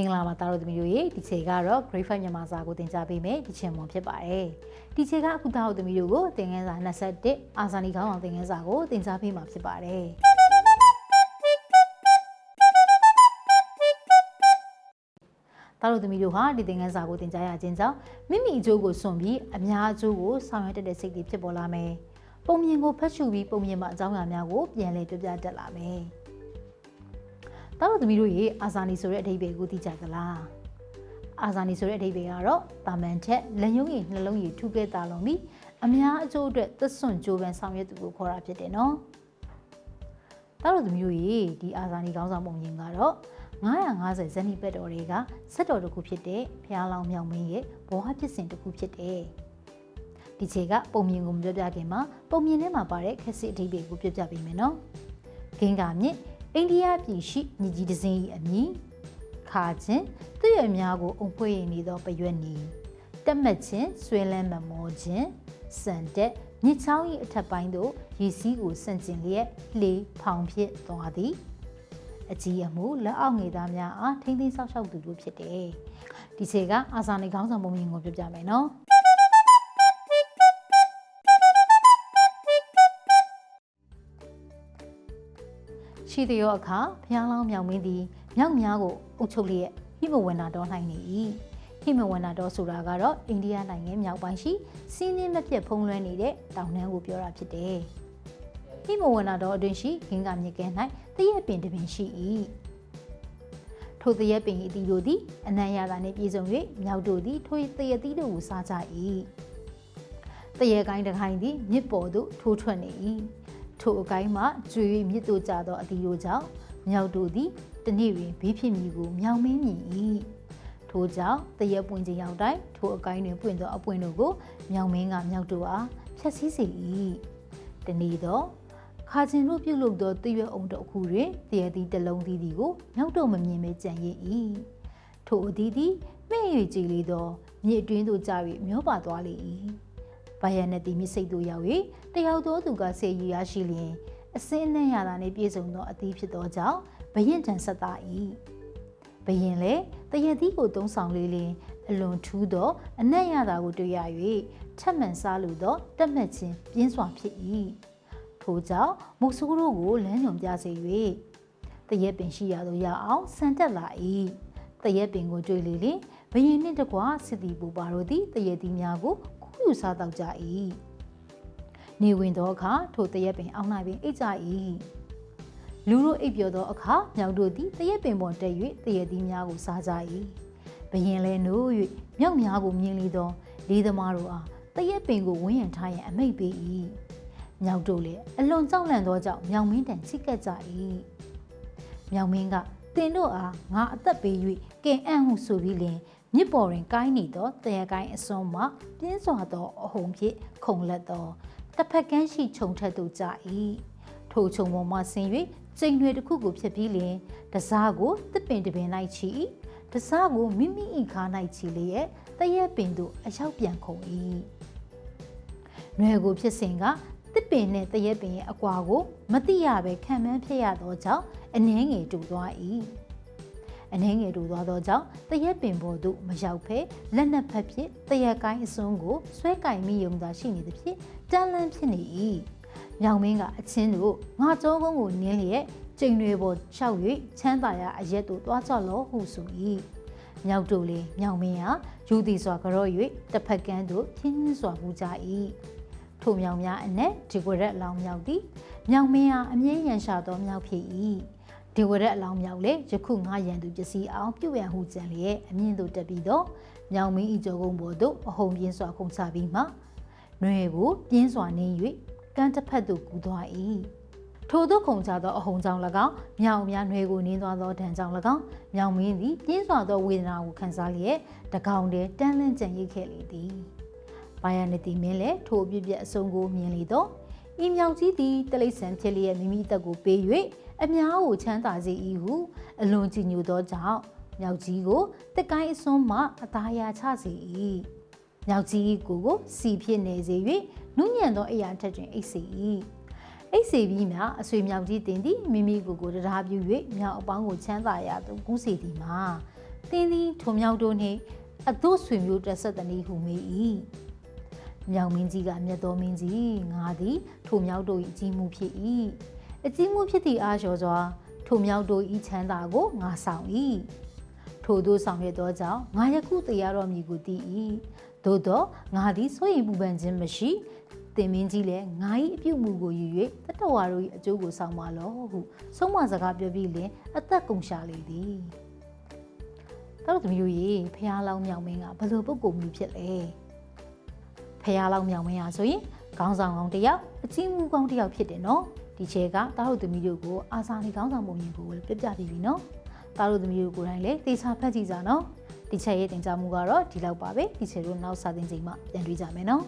င်္ဂလာပါသားတို့သမီးတို့ရေဒီချေကတော့ grade 5မြန်မာစာကိုသင်ကြားပေးမယ်ဒီချင်မွန်ဖြစ်ပါတယ်ဒီချေကအခုသားတို့သမီးတို့ကိုသင်ခန်းစာ21အာဇာနည်ခေါင်းဆောင်သင်ခန်းစာကိုသင်ကြားပေးမှာဖြစ်ပါတယ်သားတို့သမီးတို့ဟာဒီသင်ခန်းစာကိုသင်ကြားရခြင်းကြောင့်မိမိအကျိုးကိုစွန့်ပြီးအများအကျိုးကိုဆောင်ရွက်တတ်တဲ့စိတ်တွေဖြစ်ပေါ်လာမယ်ပုံမြင်ကိုဖတ်ရှုပြီးပုံမြင်မှအကြောင်းအရာများကိုပြန်လည်ပြပြတတ်လာမယ် တားတို့သမီးတို့ရေအာဇာနီဆိုတဲ့အဓိပ္ပာယ်ကိုသိကြသလားအာဇာနီဆိုတဲ့အဓိပ္ပာယ်ကတော့တာမန်ထက်လက်ယုံရည်နှလုံးရည်ထူးကဲတာလုံးပြီးအများအကျိုးအတွက်သက်စွန့်ကြိုးပမ်းဆောင်ရွက်သူကိုခေါ်တာဖြစ်တယ်နော်တားတို့သမီးတို့ရေဒီအာဇာနီကောင်းဆောင်ပုံရင်ကတော့950ဇနီးပက်တော်တွေကစက်တော်တစ်ခုဖြစ်တဲ့ဖျားလောင်မြောင်မင်းရဲ့ဘောဟဖြစ်စဉ်တစ်ခုဖြစ်တယ်ဒီခြေကပုံမြင်ကိုမပြောပြခင်မှာပုံမြင်ထဲမှာပါတဲ့ခက်စစ်အဓိပ္ပာယ်ကိုပြောပြပေးမယ်နော်ဂင်္ဂါမြင့် အိန္ဒိယပြည်ရှိညီကြီးတစင်း၏အမည်ခါချင်းသူ့ရဲ့အများကိုအုံဖွေးနေသောပရွက်နီတက်မက်ချင်းဆွဲလန်းမမောခြင်းစံတက်ညစ်ချောင်း၏အထက်ပိုင်းသို့ရေစီးကိုဆန့်ကျင်လျက်လှေဖောင်ဖြစ်သွားသည်အကြီးအမှုလက်အောက်ငယ်သားများအားထိမ့်သိမ်းဆောက်ရှောက်သူတို့ဖြစ်တယ်ဒီခြေကအာဇာနည်ခေါင်းဆောင်ပုံမြင်ကိုပြပြမယ်နော် ရှိသည်ရောအခါဘုရားလောင်းမြောင်မင်းသည်မြောက်များကိုအုပ်ချုပ်လျက်ဟိမဝန္နာတော်၌နေ၏ဟိမဝန္နာတော်ဆိုတာကတော့အိန္ဒိယနိုင်ငံမြောက်ပိုင်းရှိစီးနှင်းမပြတ်ဖုံးလွှမ်းနေတဲ့တောင်တန်းကိုပြောတာဖြစ်တယ်ဟိမဝန္နာတော်အတွင်းရှိဂင်္ဂမြစ်ကဲ၌တရက်ပင်တစ်ပင်ရှိ၏ထိုတရက်ပင်၏အတီတို့သည်အနံ့ရတာနှင့်ပြည့်စုံ၍မြောက်တို့သည်ထိုတရက်သီးတို့ကိုစားကြ၏တရက်ကိုင်းတစ်ခိုင်းသည်မြစ်ပေါ်သို့ထိုးထွက်နေ၏ ထိုအကိုင်းမှကျွေ၍မြစ်တို့ကြသောအတီတို့ကြောင့်မြောက်တို့သည်တနေ့တွင်ဘေးဖြစ်မည်ကိုမြောင်မင်းမြင်၏ထိုကြောင့်တရက်ပွင့်ခြင်းရောက်တိုင်းထိုအကိုင်းတွင်ပွင့်သောအပွင့်တို့ကိုမြောင်မင်းကမြောက်တို့အားဖျက်ဆီးစေ၏တနေ့တော့ခါချင်းတို့ပြုတ်လုသောတရွက်အောင်တို့အခုတွင်တရသည်တလုံးသီးသည်ကိုမြောက်တို့မမြင်မဲကြံရည်၏ထိုအသီးသည်မဲ့၍ကြည်လေသောမြေအတွင်းသို့ကြာ၍မျောပါသွားလေ၏ ဘာယနတိမြစ်စိတ်သို့ရောက်၍တယောက်သောသူကဆေရည်ရရှိလျင်အစင်းနဲ့ရတာနှင့်ပြည့်စုံသောအသီးဖြစ်သောကြောင့်ဘရင်တန်ဆက်သား၏ဘရင်လည်းတရသီးကိုတုံးဆောင်လေးလင်အလွန်ထူးသောအနက်ရတာကိုတွေ့ရ၍ထက်မှန်စားလိုသောတက်မှတ်ခြင်းပြင်းစွာဖြစ်၏ထို့ကြောင့်မုတ်ဆိုးတို့ကိုလမ်းညွန်ပြစေ၍တရက်ပင်ရှိရသို့ရအောင်ဆန်တက်လာ၏တရက်ပင်ကိုတွေ့လေလင်ဘရင်နှင့်တကွာစစ်တီပူပါတို့သည်တရက်သီးများကိုခူး ယူစားတော့ကြ၏နေဝင်သောအခါထိုတရက်ပင်အောင်း၌ပင်အိတ်ကြ၏လူတို့အိပ်ပျော်သောအခါမြောက်တို့သည်တရက်ပင်ပေါ်တက်၍တရက်သီးများကိုစားကြ၏ဘရင်လည်းနိုး၍မြောက်များကိုမြင်လေသောလေးသမားတို့အားတရက်ပင်ကိုဝန်းရံထားရန်အမိတ်ပေး၏မြောက်တို့လည်းအလွန်ကြောက်လန့်သောကြောင့်မြောင်မင်းတန်ချိကက်ကြ၏မြောင်မင်းကတင်တို့အားငါအသက်ပေး၍ကင်အံ့ဟုဆိုပြီးလင် မြစ်ပေါ်တွင်ကိုင်းနေသောတရကိုင်းအစွန်းမှပြင်းစွာသောအဟုန်ဖြင့်ခုန်လက်သောတစ်ဖက်ကန်းရှိခြုံထက်သို့ကြ၏ထိုခြုံပေါ်မှဆင်း၍ကျိန်တွေတစ်ခုကိုဖြစ်ပြီးလင်တစားကိုတစ်ပင်တစ်ပင်လိုက်ချီတစားကိုမိမိ၏ခါ၌ချီလျက်တရက်ပင်သို့အရောက်ပြန်ခုန်၏နွယ်ကိုဖြစ်စဉ်ကတစ်ပင်နှင့်တရက်ပင်ရဲ့အကွာကို မတိရပဲခံမှန်းဖြစ်ရသောကြောင့်အနှဲငယ်တူသွား၏ အနှဲငယ်တူသွားသောကြောင့်တရက်ပင်ပေါ်သို့မရောက်ဖဲလက်နက်ဖက်ဖြစ်တရက်ကိုင်းအစွန်းကိုဆွဲကင်မိယုံသာရှိနေသဖြင့်တန်လန်းဖြစ်နေ၏မြောင်မင်းကအချင်းတို့ငါကြောကုန်းကိုနင်းလျက်ကျိန်တွေပေါ်လျှောက်၍ချမ်းသာရာအရက်တို့သွားကြလောဟုဆို၏မြောက်တို့လေမြောင်မင်းဟာယူသည်စွာကြော့၍တစ်ဖက်ကန်းသို့ဖြင်းဖြင်းစွာပူကြ၏ထိုမြောင်များအနက်ဒီဝရက်အလောင်းမြောက်သည်မြောင်မင်းဟာအမြဲရန်ရှာသောမြောက်ဖြစ်၏ ဒီဝရက်အလောင်းမြောက်လေယခုငါရန်သူပစ္စည်းအောင်ပြုတ်ရန်ဟုကြံလျက်အမြင့်သို့တက်ပြီးတော့မြောင်မင်းဤကြောကုန်းပေါ်သို့အဟုန်ပြင်းစွာခုန်ချပြီးမှနွယ်ကိုပြင်းစွာနေ၍ကန်းတစ်ဖက်သို့ကူးသွား၏ထိုသို့ခုန်ချသောအဟုန်ကြောင့်၎င်းမြောင်များနွယ်ကိုနင်းသွားသောဒဏ်ကြောင့်၎င်းမြောင်မင်းသည်ပြင်းစွာသောဝေဒနာကိုခံစားလျက်တကောင်တည်းတန်းလန့်ကြံရိတ်ခဲ့လေသည်ဘာယာနတိမင်းလည်းထိုအပြစ်ပြက်အဆုံးကိုမြင်လေတော့ဤမြောင်ကြီးသည်တလိษံဖြစ်လျက်မိမိတက်ကိုပေး၍ အများကိုချမ်းသာစေ၏ဟုအလွန်ကြည်ညိုသောကြောင့်မြောက်ကြီးကိုတက်ကိုင်းအစွန်းမှအသားရချစေ၏မြောက်ကြီးကိုကိုစီဖြစ်နေစေ၍နုညံ့သောအရာထက်တွင်အိတ်စေ၏အိတ်စေပြီးမှအဆွေမြောက်ကြီးတင်သည်မိမိကိုကိုတရားပြု၍မြောက်အပေါင်းကိုချမ်းသာရသို့ကူးစေသည်မှာသင်သည်ထိုမြောက်တို့နှင့်အတို့ဆွေမျိုးတက်ဆက်သည်ဟုမေး၏မြောင်မင်းကြီးကမြတ်တော်မင်းကြီးငါသည်ထိုမြောက်တို့၏အကြီးမှုဖြစ်၏ အကြီးမှုဖြစ်သည့်အားလျော်စွာထိုမြောက်တို့၏ချမ်းသာကိုငါဆောင်၏ထို့သောဆောင်ရွက်သောကြောင့်ငါယခုတရားတော်မူကိုတည်၏သို့သောငါသည်စိုးရိမ်ပူပန်ခြင်းမရှိတင်မင်းကြီးလည်းငါ၏အပြုတ်မှုကိုယူ၍တတဝါတို့၏အကျိုးကိုဆောင်ပါလောဟုဆုံးမစကားပြောပြီးလင်အသက်ကုန်ရှာလေသည်တော်သမီးတို့ရေဖះလောင်းမြောင်မင်းကဘယ်လိုပုဂ္ဂိုလ်မျိုးဖြစ်လဲဖះလောင်းမြောင်မင်းဟာဆိုရင်ခေါင်းဆောင်ကောင်းတစ်ယောက်အချင်းမှုကောင်းတစ်ယောက်ဖြစ်တယ်နော် ဒီချက်ကတားတို့သမီးတို့ကိုအာစာနေခေါင်းဆောင်ပုံရင်ကိုပြပြပြီးပြီနော်တားတို့သမီးတို့ကိုယ်တိုင်လည်းသေချာဖတ်ကြည့်ကြနော်ဒီချက်ရဲ့တင်ကြမှုကတော့ဒီလောက်ပါပဲဒီချက်တို့နောက်စာသင်ချိန်မှာပြန်တွေ့ကြမယ်နော်